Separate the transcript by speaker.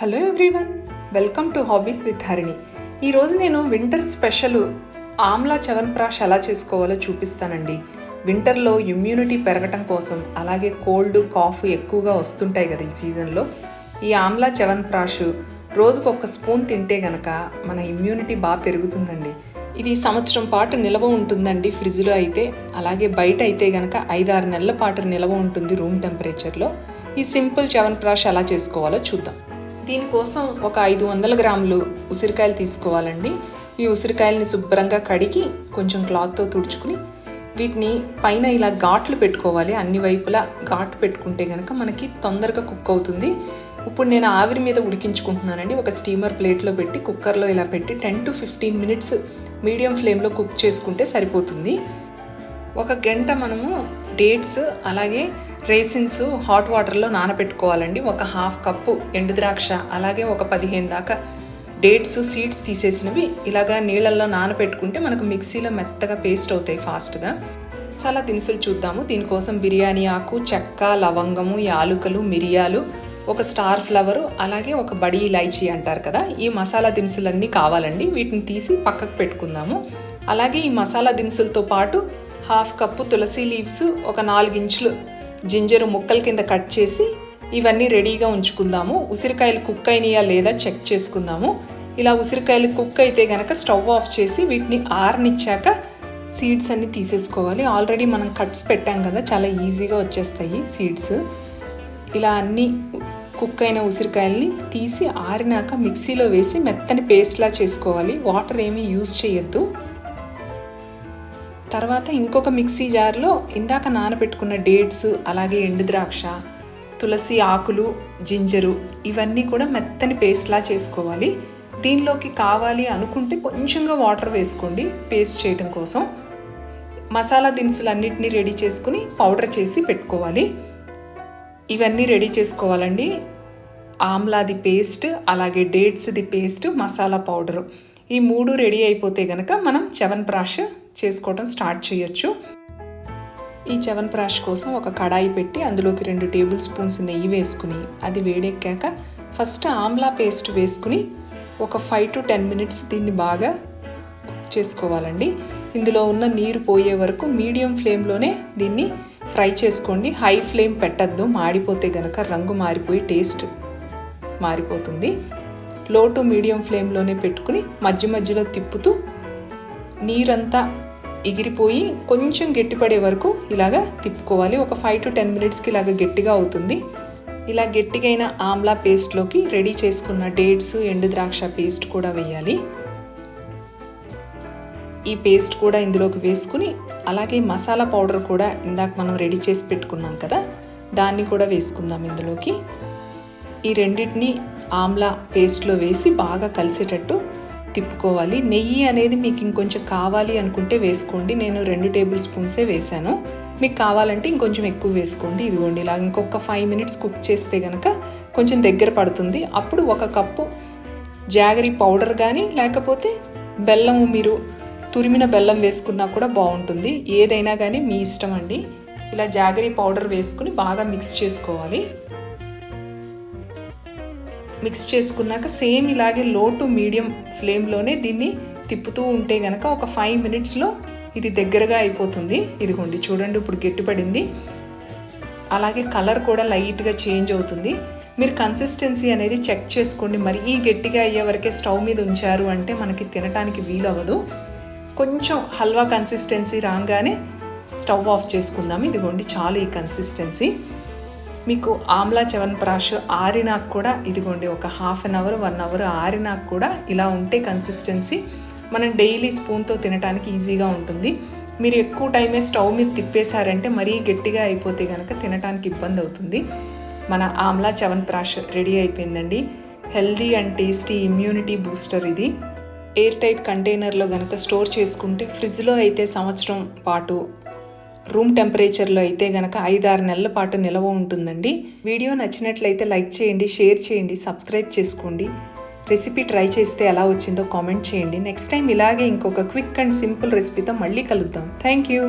Speaker 1: Hello everyone welcome to hobbies with Harini ఈరోజు నేను winter special Amla chyawanprash ఎలా చేసుకోవాలో చూపిస్తానండి. వింటర్లో ఇమ్యూనిటీ పెరగటం కోసం అలాగే కోల్డ్ కాఫ్ ఎక్కువగా వస్తుంటాయి కదా ఈ సీజన్లో ఈ ఆమ్లా చవన్ప్రాష్ రోజుకు ఒక స్పూన్ తింటే గనక మన ఇమ్యూనిటీ బాగా పెరుగుతుందండి. ఇది సంవత్సరం పాటు నిల్వ ఉంటుందండి ఫ్రిడ్జ్లో అయితే అలాగే బయట అయితే గనక ఐదారు నెలల పాటు నిల్వ ఉంటుంది రూమ్ టెంపరేచర్లో ఈ సింపుల్ చవన్ప్రాష్ ఎలా చేసుకోవాలో చూద్దాం. దీనికోసం ఒక ఐదు వందల గ్రాములు ఉసిరికాయలు తీసుకోవాలండి. ఈ ఉసిరికాయలని శుభ్రంగా కడిగి కొంచెం క్లాత్తో తుడుచుకుని వీటిని పైన ఇలా ఘాట్లు పెట్టుకోవాలి. అన్ని వైపులా ఘాటు పెట్టుకుంటే కనుక మనకి తొందరగా కుక్ అవుతుంది. ఇప్పుడు నేను ఆవిరి మీద ఉడికించుకుంటున్నానండి. ఒక స్టీమర్ ప్లేట్లో పెట్టి కుక్కర్లో ఇలా పెట్టి ten to fifteen minutes medium ఫ్లేమ్లో కుక్ చేసుకుంటే సరిపోతుంది. ఒక గంట మనము డేట్స్ అలాగే రేసిన్స్ హాట్ వాటర్లో నానబెట్టుకోవాలండి. ఒక హాఫ్ కప్పు ఎండు ద్రాక్ష అలాగే ఒక పదిహేను దాకా డేట్స్ సీడ్స్ తీసేసినవి ఇలాగా నీళ్ళల్లో నానబెట్టుకుంటే మనకు మిక్సీలో మెత్తగా పేస్ట్ అవుతాయి ఫాస్ట్గా. చాలా దినుసులు చూద్దాము. దీనికోసం బిర్యానీ ఆకు చెక్క లవంగము యాలుకలు మిరియాలు ఒక స్టార్ ఫ్లవరు అలాగే ఒక బడి ఇలైచీ అంటారు కదా. ఈ మసాలా దినుసులన్నీ కావాలండి. వీటిని తీసి పక్కకు పెట్టుకుందాము. అలాగే ఈ మసాలా దినుసులతో పాటు హాఫ్ కప్పు తులసి లీవ్స్ ఒక నాలుగించులు జింజరు ముక్కల కింద కట్ చేసి ఇవన్నీ రెడీగా ఉంచుకుందాము. ఉసిరికాయలు కుక్ అయినాయా లేదా చెక్ చేసుకుందాము. ఇలా ఉసిరికాయలు కుక్ అయితే గనక స్టవ్ ఆఫ్ చేసి వీటిని ఆరనిచ్చాక సీడ్స్ అన్ని తీసేసుకోవాలి. ఆల్రెడీ మనం కట్స్ పెట్టాం కదా చాలా ఈజీగా వచ్చేస్తాయి సీడ్స్. ఇలా అన్ని కుక్ అయిన ఉసిరికాయల్ని తీసి ఆరినాక మిక్సీలో వేసి మెత్తని పేస్ట్లా చేసుకోవాలి. వాటర్ ఏమీ యూజ్ చేయొద్దు. తర్వాత ఇంకొక మిక్సీ జార్లో ఇందాక నానబెట్టుకున్న డేట్స్ అలాగే ఎండు ద్రాక్ష తులసి ఆకులు జింజరు ఇవన్నీ కూడా మెత్తని పేస్ట్లా చేసుకోవాలి. దీనిలోకి కావాలి అనుకుంటే కొంచెంగా వాటర్ వేసుకోండి పేస్ట్ చేయడం కోసం. మసాలా దినుసులన్నిటినీ రెడీ చేసుకుని పౌడర్ చేసి పెట్టుకోవాలి. ఇవన్నీ రెడీ చేసుకోవాలండి. ఆమ్లాది పేస్ట్ అలాగే డేట్స్ది పేస్ట్ మసాలా పౌడరు. ఈ మూడు రెడీ అయిపోతే గనక మనం చవన్ ప్రాష్ స్టార్ట్ చేయొచ్చు. ఈ చవన్ ప్రాష్ కోసం ఒక కడాయి పెట్టి అందులోకి రెండు టేబుల్ స్పూన్స్ నెయ్యి వేసుకుని అది వేడెక్కాక ఫస్ట్ ఆమ్లా పేస్ట్ వేసుకుని ఒక ఫైవ్ టు టెన్ మినిట్స్ దీన్ని బాగా కుక్ చేసుకోవాలండి. ఇందులో ఉన్న నీరు పోయే వరకు మీడియం ఫ్లేమ్లోనే దీన్ని ఫ్రై చేసుకోండి. హై ఫ్లేమ్ పెట్టద్దు మాడిపోతే గనక రంగు మారిపోయి టేస్ట్ మారిపోతుంది. లో టు మీడియం ఫ్లేమ్లోనే పెట్టుకుని మధ్య మధ్యలో తిప్పుతూ నీరంతా ఎగిరిపోయి కొంచెం గట్టిపడే వరకు ఇలాగా తిప్పుకోవాలి. ఒక ఫైవ్ టు టెన్ మినిట్స్కి ఇలాగ గట్టిగా అవుతుంది. ఇలా గట్టిగైన ఆమ్లా పేస్ట్లోకి రెడీ చేసుకున్న డేట్స్ ఎండు ద్రాక్ష పేస్ట్ కూడా వేయాలి. ఈ పేస్ట్ కూడా ఇందులోకి వేసుకుని అలాగే మసాలా పౌడర్ కూడా ఇందాక మనం రెడీ చేసి పెట్టుకున్నాం కదా దాన్ని కూడా వేసుకుందాం ఇందులోకి. ఈ రెండింటిని ఆమ్లా పేస్ట్లో వేసి బాగా కలిసేటట్టు తిప్పుకోవాలి. నెయ్యి అనేది మీకు ఇంకొంచెం కావాలి అనుకుంటే వేసుకోండి. నేను రెండు టేబుల్ స్పూన్సే వేశాను. మీకు కావాలంటే ఇంకొంచెం ఎక్కువ వేసుకోండి. ఇదిగోండి ఇలా ఇంకొక ఫైవ్ మినిట్స్ కుక్ చేస్తే కనుక కొంచెం దగ్గర పడుతుంది. అప్పుడు ఒక కప్పు జాగరీ పౌడర్ కానీ లేకపోతే బెల్లం మీరు తురిమిన బెల్లం వేసుకున్నా కూడా బాగుంటుంది. ఏదైనా కానీ మీ ఇష్టం అండి. ఇలా జాగరీ పౌడర్ వేసుకుని బాగా మిక్స్ చేసుకోవాలి. మిక్స్ చేసుకున్నాక సేమ్ ఇలాగే లో టు మీడియం ఫ్లేమ్లోనే దీన్ని తిప్పుతూ ఉంటే గనక ఒక ఫైవ్ మినిట్స్లో ఇది దగ్గరగా అయిపోతుంది. ఇదిగోండి చూడండి ఇప్పుడు గట్టిపడింది. అలాగే కలర్ కూడా లైట్గా చేంజ్ అవుతుంది. మీరు కన్సిస్టెన్సీ అనేది చెక్ చేసుకోండి. మరి ఈ గట్టిగా అయ్యే వరకే స్టవ్ మీద ఉంచారు అంటే మనకి తినటానికి వీలవ్వదు. కొంచెం హల్వా కన్సిస్టెన్సీ రాగానే స్టవ్ ఆఫ్ చేసుకుందాం. ఇదిగోండి చాలు ఈ కన్సిస్టెన్సీ. మీకు ఆమ్లా చవన్ప్రాష్ ఆరినాకు కూడా ఇదిగోండి ఒక half an hour one hour ఆరినాకు కూడా ఇలా ఉంటే కన్సిస్టెన్సీ మనం డైలీ స్పూన్తో తినడానికి ఈజీగా ఉంటుంది. మీరు ఎక్కువ టైమే స్టవ్ మీద తిప్పేశారంటే మరీ గట్టిగా అయిపోతే కనుక తినడానికి ఇబ్బంది అవుతుంది. మన ఆమ్లా చవన్ప్రాష్ రెడీ అయిపోయిందండి. Healthy and tasty immunity booster ఇది. ఎయిర్ టైట్ కంటైనర్లో కనుక స్టోర్ చేసుకుంటే ఫ్రిడ్జ్లో అయితే సంవత్సరం పాటు రూమ్ టెంపరేచర్లో అయితే గనక ఐదారు నెలల పాటు నిలవ ఉంటుందండి. వీడియో నచ్చినట్లయితే లైక్ చేయండి షేర్ చేయండి సబ్స్క్రైబ్ చేసుకోండి. రెసిపీ ట్రై చేస్తే ఎలా వచ్చిందో కామెంట్ చేయండి. నెక్స్ట్ టైం ఇలాగే ఇంకొక క్విక్ అండ్ సింపుల్ రెసిపీతో మళ్ళీ కలుద్దాం. Thank you.